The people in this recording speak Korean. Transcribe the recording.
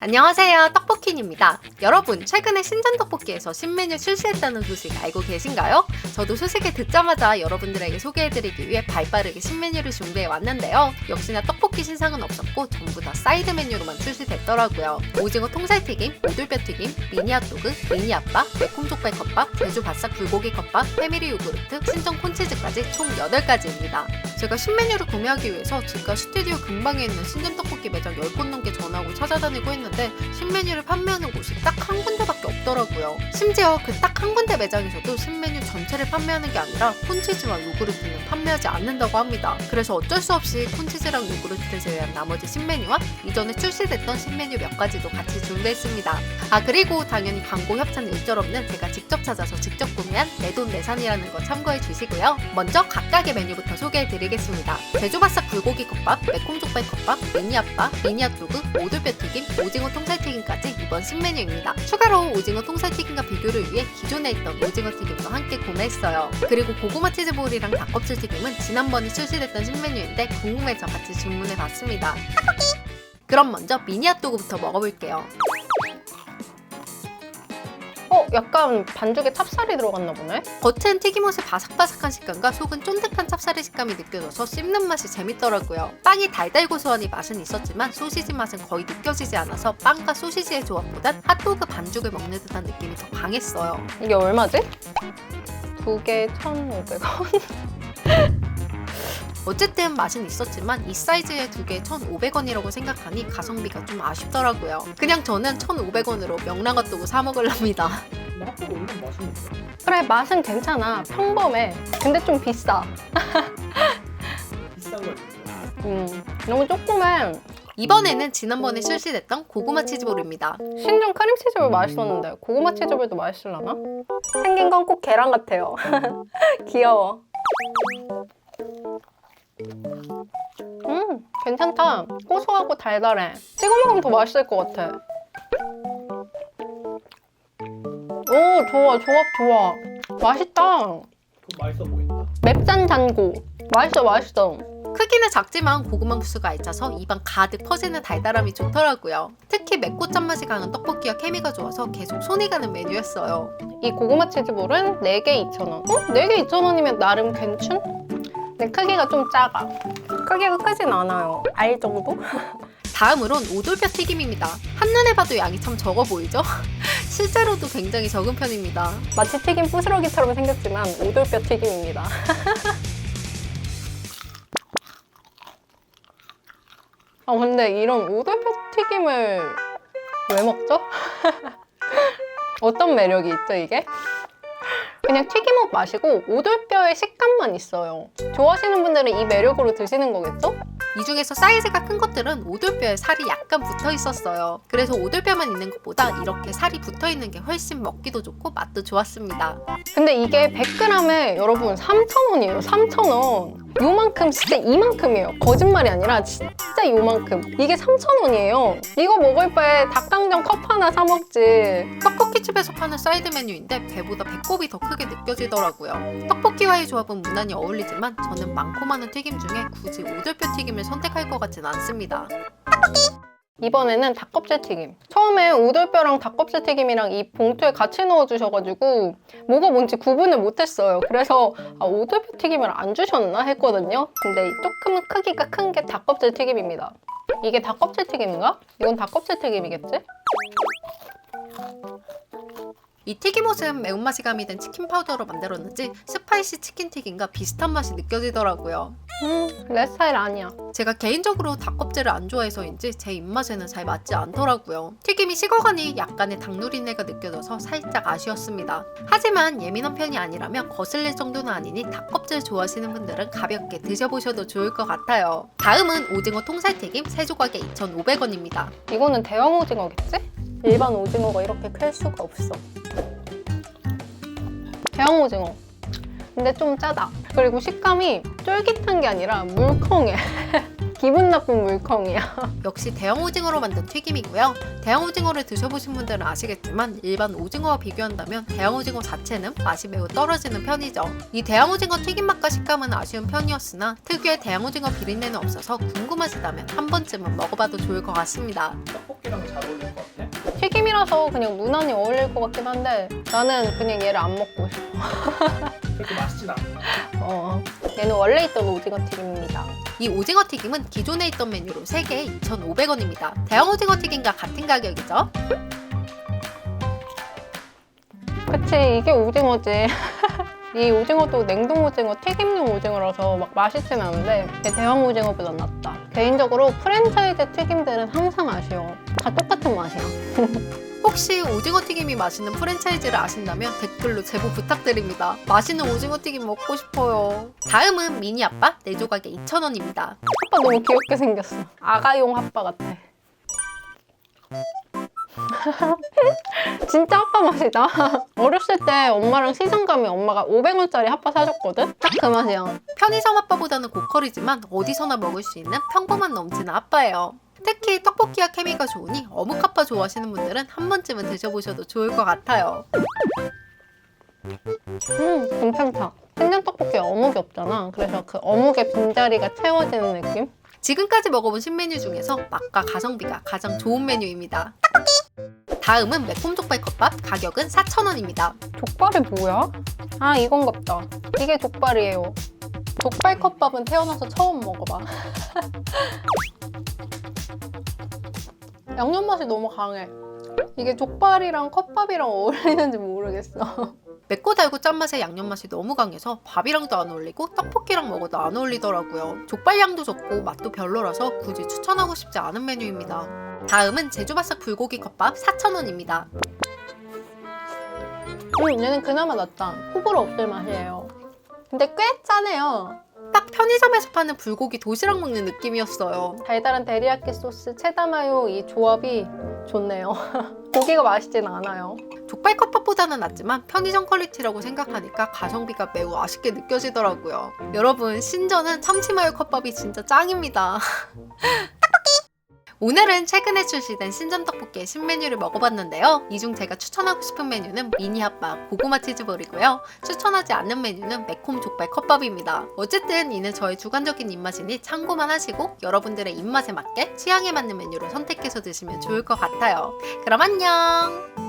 안녕하세요 떡볶이입니다. 여러분 최근에 신전 떡볶이에서 신메뉴 출시했다는 소식 알고 계신가요? 저도 소식을 듣자마자 여러분들에게 소개해드리기 위해 발빠르게 신메뉴를 준비해 왔는데요. 역시나 떡볶이 신상은 없었고 전부 다 사이드 메뉴로만 출시됐더라고요. 오징어 통살튀김, 오돌뼈튀김, 미니 핫도그, 미니 아빠, 매콤족발 컵밥, 제주 바싹 불고기 컵밥, 패밀리 요구르트, 신전 콘치즈까지 총 8가지입니다. 제가 신메뉴를 구매하기 위해서 집과 스튜디오 근방에 있는 신전 떡볶이 매장 10곳 넘게 전화하고 찾아다니고 했는데 신메뉴를 판매하는 곳이 딱 한 군데밖에 없더라고요. 심지어 그 딱 한 군데 매장에서도 신메뉴 전체를 판매하는 게 아니라 콘치즈와 요구르트는 판매하지 않는다고 합니다. 그래서 어쩔 수 없이 콘치즈랑 요구르트를 제외한 나머지 신메뉴와 이전에 출시됐던 신메뉴 몇 가지도 같이 준비했습니다. 아 그리고 당연히 광고 협찬 일절 없는 제가 직접 찾아서 직접 구매한 내돈내산이라는 거 참고해 주시고요. 먼저 각각의 메뉴부터 소개해 드리겠습니다. 제주바싹 불고기 컵밥, 매콤 족발 컵밥, 미니 아빠, 미니 핫도그, 오돌뼈튀김, 오징어 통살튀김까지 이번 신메뉴입니다. 추가로 오징어 통살튀김과 비교를 위해 기존에 있던 오징어 튀김도 함께 구매했어요. 그리고 고구마 치즈볼이랑 닭껍질 튀김은 지난번에 출시됐던 신메뉴인데 궁금해서 같이 주문해 봤습니다. 그럼 먼저 미니 핫도그부터 먹어볼게요. 어, 약간 반죽에 찹쌀이 들어갔나 보네? 겉은 튀김옷의 바삭바삭한 식감과 속은 쫀득한 찹쌀의 식감이 느껴져서 씹는 맛이 재밌더라고요. 빵이 달달 고소하니 맛은 있었지만 소시지 맛은 거의 느껴지지 않아서 빵과 소시지의 조합보단 핫도그 반죽을 먹는 듯한 느낌이 더 강했어요. 이게 얼마지? 두 개 1,500원? 어쨌든 맛은 있었지만 이 사이즈의 두 개에 1,500원이라고 생각하니 가성비가 좀 아쉽더라고요. 그냥 저는 1,500원으로 명랑핫도그 사 먹으랍니다. 핫도그 맛있는데? 그래, 맛은 괜찮아. 평범해. 근데 좀 비싸. 비싼 거 있어요. 음, 너무 조그매. 이번에는 지난번에 출시됐던 고구마 치즈볼입니다. 신종 크림 치즈볼 맛있었는데 고구마 치즈볼도 맛있을라나? 생긴 건 꼭 계란 같아요. 귀여워. 음, 괜찮다. 고소하고 달달해. 찍어 먹으면 더 맛있을 것 같아. 오, 좋아, 조합 좋아. 맛있다. 그거 맛있어 보인다. 맵짠 단고. 맛있어, 맛있어. 크기는 작지만 고구마 무스가 알차서 입안 가득 퍼지는 달달함이 좋더라고요. 특히 맵고 짠맛이 강한 떡볶이와 케미가 좋아서 계속 손이 가는 메뉴였어요. 이 고구마 치즈볼은 4개 2,000원. 어? 4개 2,000원이면 나름 괜춘? 근데 크기가 좀 작아. 크기가 크진 않아요. 알 정도? 다음으론 오돌뼈 튀김입니다. 한눈에 봐도 양이 참 적어 보이죠? 실제로도 굉장히 적은 편입니다. 마치 튀김 부스러기처럼 생겼지만 오돌뼈 튀김입니다. 아 근데 이런 오돌뼈 튀김을 왜 먹죠? 어떤 매력이 있죠 이게? 그냥 튀김옷 마시고 오돌뼈의 식감만 있어요. 좋아하시는 분들은 이 매력으로 드시는 거겠죠? 이 중에서 사이즈가 큰 것들은 오돌뼈에 살이 약간 붙어 있었어요. 그래서 오돌뼈만 있는 것보다 이렇게 살이 붙어 있는 게 훨씬 먹기도 좋고 맛도 좋았습니다. 근데 이게 100g에 여러분 3,000원이에요. 3,000원. 요만큼 진짜 이만큼이에요. 거짓말이 아니라 진짜 요만큼. 이게 3,000원이에요. 이거 먹을 바에 닭강정 컵 하나 사 먹지. 떡볶이집에서 파는 사이드 메뉴인데 배보다 배꼽이 더 크게 느껴지더라고요. 떡볶이와의 조합은 무난히 어울리지만 저는 많고 많은 튀김 중에 굳이 오돌뼈 튀김을 선택할 것 같진 않습니다. 이번에는 닭껍질 튀김. 처음에 오돌뼈랑 닭껍질 튀김이랑 이 봉투에 같이 넣어주셔가지고 뭐가 뭔지 구분을 못했어요. 그래서 아, 오돌뼈 튀김을 안 주셨나 했거든요. 근데 이 조금 크기가 큰 게 닭껍질 튀김입니다. 이게 닭껍질 튀김인가? 이건 닭껍질 튀김이겠지? 이 튀김옷은 매운맛이 가미된 치킨 파우더로 만들었는지 스파이시 치킨 튀김과 비슷한 맛이 느껴지더라고요. 음, 내 스타일 아니야. 제가 개인적으로 닭껍질을 안 좋아해서인지 제 입맛에는 잘 맞지 않더라고요. 튀김이 식어가니 약간의 닭누린내가 느껴져서 살짝 아쉬웠습니다. 하지만 예민한 편이 아니라면 거슬릴 정도는 아니니 닭껍질 좋아하시는 분들은 가볍게 드셔보셔도 좋을 것 같아요. 다음은 오징어 통살튀김 세 조각에 2,500원입니다. 이거는 대왕 오징어겠지? 일반 오징어가 이렇게 클 수가 없어. 대왕 오징어. 근데 좀 짜다. 그리고 식감이 쫄깃한 게 아니라 물컹해. 기분 나쁜 물컹이야. 역시 대형 오징어로 만든 튀김이고요. 대형 오징어를 드셔보신 분들은 아시겠지만 일반 오징어와 비교한다면 대형 오징어 자체는 맛이 매우 떨어지는 편이죠. 이 대형 오징어 튀김 맛과 식감은 아쉬운 편이었으나 특유의 대형 오징어 비린내는 없어서 궁금하시다면 한 번쯤은 먹어봐도 좋을 것 같습니다. 떡볶이랑 잘 어울릴 것 같아. 튀김이라서 그냥 무난히 어울릴 것 같긴 한데 나는 그냥 얘를 안 먹고 싶어. 그렇게 맛있진 않아. 어, 얘는 원래 있던 오징어 튀김입니다. 이 오징어 튀김은 기존에 있던 메뉴로 3개에 2,500원입니다. 대형 오징어 튀김과 같은 가격이죠. 그치 이게 오징어지. 이 오징어도 냉동 오징어, 튀김용 오징어라서 막 맛있진 않은데 얘 대왕 오징어보다 낫다. 개인적으로 프랜차이즈 튀김들은 항상 아쉬워. 다 똑같은 맛이야. 혹시 오징어 튀김이 맛있는 프랜차이즈를 아신다면 댓글로 제보 부탁드립니다. 맛있는 오징어 튀김 먹고 싶어요. 다음은 미니 아빠 4조각에 2,000원입니다. 아빠 너무 귀엽게 생겼어. 아가용 아빠 같아. 진짜 아빠 맛이다. 어렸을 때 엄마랑 시장 가면 엄마가 500원짜리 핫바 사줬거든? 딱 그 맛이야. 편의점 아빠보다는 고퀄이지만 어디서나 먹을 수 있는 평범한 넘치는 아빠예요. 특히 떡볶이와 케미가 좋으니 어묵 아빠 좋아하시는 분들은 한 번쯤은 드셔보셔도 좋을 것 같아요. 음, 괜찮다. 생전 떡볶이에 어묵이 없잖아. 그래서 그 어묵의 빈자리가 채워지는 느낌? 지금까지 먹어본 신메뉴 중에서 맛과 가성비가 가장 좋은 메뉴입니다. 다음은 매콤 족발 컵밥 가격은 4,000원입니다. 족발이 뭐야? 아, 이건갑다. 이게 족발이에요. 족발 컵밥은 태어나서 처음 먹어봐. 양념 맛이 너무 강해. 이게 족발이랑 컵밥이랑 어울리는지 모르겠어. 맵고 달고 짠맛의 양념 맛이 너무 강해서 밥이랑도 안 어울리고 떡볶이랑 먹어도 안 어울리더라고요. 족발량도 적고 맛도 별로라서 굳이 추천하고 싶지 않은 메뉴입니다. 다음은 제주바싹 불고기 컵밥 4,000원입니다. 음, 얘는 그나마 낫다. 호불호 없을 맛이에요. 근데 꽤 짜네요. 딱 편의점에서 파는 불고기 도시락 먹는 느낌이었어요. 달달한 데리야끼 소스, 체다마요 이 조합이 좋네요. 고기가 맛있진 않아요. 족발 컵밥보다는 낫지만 편의점 퀄리티라고 생각하니까 가성비가 매우 아쉽게 느껴지더라고요. 여러분 신전은 참치마요 컵밥이 진짜 짱입니다. 오늘은 최근에 출시된 신전 떡볶이의 신메뉴를 먹어봤는데요. 이 중 제가 추천하고 싶은 메뉴는 미니 핫바 고구마 치즈볼이고요. 추천하지 않는 메뉴는 매콤 족발 컵밥입니다. 어쨌든 이는 저의 주관적인 입맛이니 참고만 하시고 여러분들의 입맛에 맞게 취향에 맞는 메뉴를 선택해서 드시면 좋을 것 같아요. 그럼 안녕!